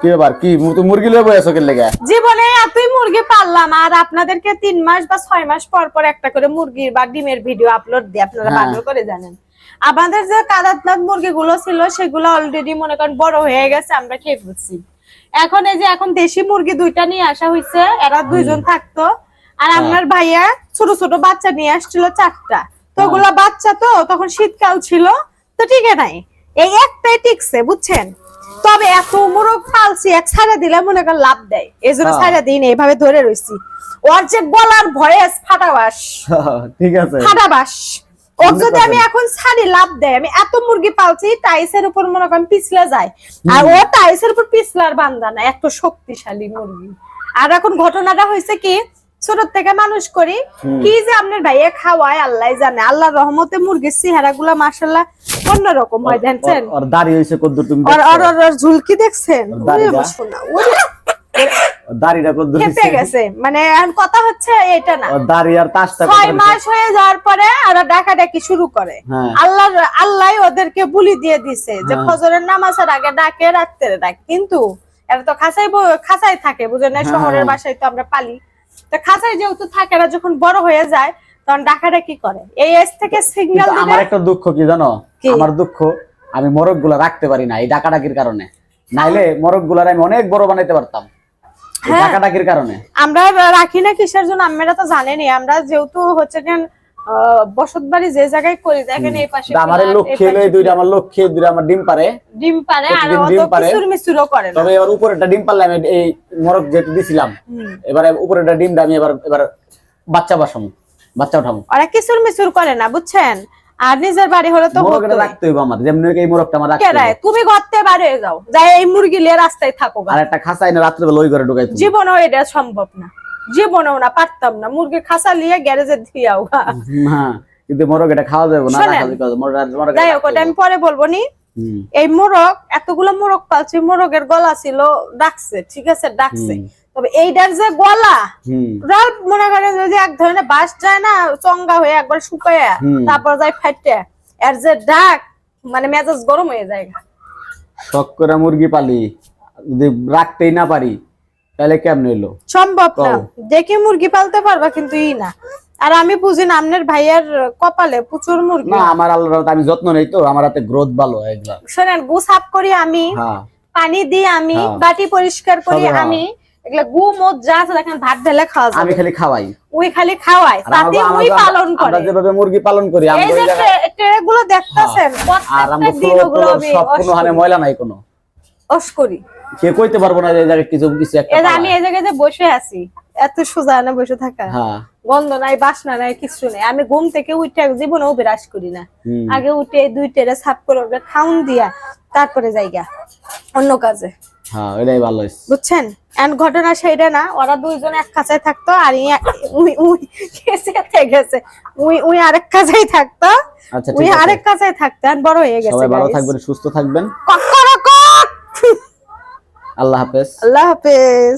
কি ব্যাপার? কি মু- মুরগি লয়ে বসে কে লেগে? জীবনে এতই মুরগি পাললাম আর আপনাদেরকে তিন মাস বা ছয় মাস পর পর একটা করে মুরগির বা ডিমের ভিডিও আপলোড দিই আপনারা হ্যাঁ। ভালো করে জানেন। আমাদের যে কাদাতনাথ মুরগিগুলো ছিল সেগুলো অলরেডি মনে করেন বড় হয়ে গেছে আমরা খেয়ে ফেলছি। এখন এই যে এখন দেশি মুরগি দুইটা নিয়ে আসা হয়েছে এরা দুইজন থাকতো আর হ্যাঁ। আপনার ভাইয়া ছোট ছোট বাচ্চা নিয়ে আসছিল চারটা। তো ওগুলা বাচ্চা তো তখন শীতকাল ছিল তো ঠিক নাই। এই একটাই টিকছে বুঝছেন? তবে এত মোরগ পালছি এক ছাড়া দিলে মনে করেন লাভ দেয়। এই জন্য হ্যাঁ। ছাড়া দিই না, এইভাবে ধরে রইছি। ওর যে গলার ভয়েস ফাটাবাস। ঠিক আছে। ফাটাবাস। ও বুঝতে যদি আমি এখন ছাড়ি লাভ দেয়। আমি এত মুরগি পালছি টাইসের উপর মনে করেন পিছলে যায়। আর ও টাইসের উপর পিছলার বান্দা না এত শক্তিশালী মুরগি। আর এখন ঘটনাটা হয়েছে কি ছোট থেকে মানুষ করি কি যে আপনার ভাইয়া খাওয়ায় আল্লাহ জানে। আল্লাহর রহমতে মুরগির চেহারা গুলা মাসাল্লাহ অন্যরকম হয় দেখছেন? ওর দাড়ি হইছে কদ্দুর তুমি আর আর আর- আর ঝুলকি দেখছেন? দাড়িটা? কদ্দুর খেপে গেছে। মানে এখন কথা হচ্ছে এটা না। দাড়ি আর তাসটা ছয় মাস হয়ে যাওয়ার পরে ওরা ডাকাডাকি শুরু করে। হ্যাঁ। আল্লাহ আল্লাহ ওদেরকে বুলি দিয়ে দিছে যে হ্যাঁ। ফজরের নামাজের আগে ডাকে রাখতে ডাকে। কিন্তু এরা তো খাঁচাই খাঁচাই থাকে বুঝেন না? হ্যাঁ, শহরের। বাসায় তো আমরা পালি। তো খাঁচাই যেহেতু থাকে এরা যখন বড় হয়ে যায় তখন ডাকাডাকি করে। এই এজ থেকে সিগন্যাল আমার একটা দুঃখ কি জানো? আমার দুঃখ আমি মোরগগুলা রাখতে পারি না এই ডাকাডাকির কারণে। নাইলে মোরগগুলার আমি অনেক বড় বানাইতে পারতাম হ্যাঁ। ডাকাডাকির কারণে। আমরা রাখি না কিসের জন্য? আপনারা তো জানেনই আমরা যেহেতু হচ্ছে বসত বাড়ি যে জায়গায় করি দেখেন এই পাশে আমার লক্ষ্যে লই দুইটা আমার লক্ষ্যে দুইটা আমার ডিম পারে। ডিম পারে আর ডিম পারে। মিসুরও করে তবে এবার উপরেরটা ডিম পারলে আমি এই যেটা দিছিলাম। এবারে আমি এবার এবার বাচ্চা বসামু বাচ্চা উঠামু ওরা কিসুর মিসুর করে না বুঝছেন আর নিজের বাড়ি হলে তো। রাখতে হইব আমার যেমনি এই মোরগটা আমার রাখতে হইব। তুমি ঘরতে বাড়ি হয়ে যাও যাই এই মুরগি লিয়ে রাস্তায় থাকো। আর একটা খাঁচা এনে রাত্রেবেলা ওই ঘরে ঢুকাই জীবনেও এটা সম্ভব না জীবনেও না পারতাম না মুরগি খাসা লিয়ে গ্যারেজে দিয়াও গা। হ্যাঁ কিন্তু মোরগ এটা খাওয়া যাবে না না। যাই হোক আমি পরে বলব নি এই মোরগ এতগুলো মোরগ পালছি মোরগের গলা ছিল ডাকছে ঠিক আছে ডাকছে। তবে এইটার যে গলা মনে করেন যদি এক ধরনের বাস যায় না চঙ্গা হয়ে একবার শুকায়া। তারপর যায় ফাইটে এর যে ডাক মানে মেজাজ গরম হয়ে যায়। শখ করে মুরগি পালি যদি রাখতেই না পারি তাহলে কেমন এলো সম্ভব না। দেখে মুরগি পালতে পারবা কিন্তু ই না। আর আমি বুঝি না আপনার ভাইয়ার কপালে প্রচুর মুরগি। না আমার আল্লাহর আমি যত্ন নেই তো আমার হাতে গ্রোথ ভালো একবার শোনেন গু সাফ করি আমি হ্যাঁ। পানি দিই আমি হ্যাঁ। বাটি পরিষ্কার করি হ্যাঁ। আমি এগুলা গু মদ যা আছে দেখেন ভাত ঢেলে খাওয়া আমি খালি খাওয়াই। ওই খালি খাওয়ায় আর তাতে ওই পালন আমরা যেভাবে মুরগি পালন করি আমরা এই যে জায়গায়- ট্রে গুলো দেখতেছেন আর প্রত্যেকটা দিন ওগুলো আমি হানে ময়লা নাই কোনো। অস করি কে কইতে পারব না যে এই জায়গায় কিছু কিছু একটা এই আমি এই জায়গায় যে বসে আছি এত সোজা না বসে থাকা। হ্যাঁ। গন্ধ নাই বাসনা নাই কিছু নেই। আমি ঘুম থেকে উঠে জীবনেও বিরাজ করি না। আগে উঠে দুই টেরে সাফ করে খাউন দিয়া তারপরে যাইগা অন্য কাজে। হ্যাঁ এটাই ভালো হইছে বুঝছেন? এন্ড ঘটনা সেইটা না ওরা দুইজন এক কাছায় থাকতো আর উই উই গেছে গেছে? উই উই আরেক কাছায় থাকতো। আচ্ছা উই আরেক কাছায় থাকতো এন্ড বড় হয়ে গেছে সবাই ভালো থাকবেন সুস্থ থাকবেন। Cock, cock, cock. আল্লাহ হাফেজ। আল্লাহ হাফেজ।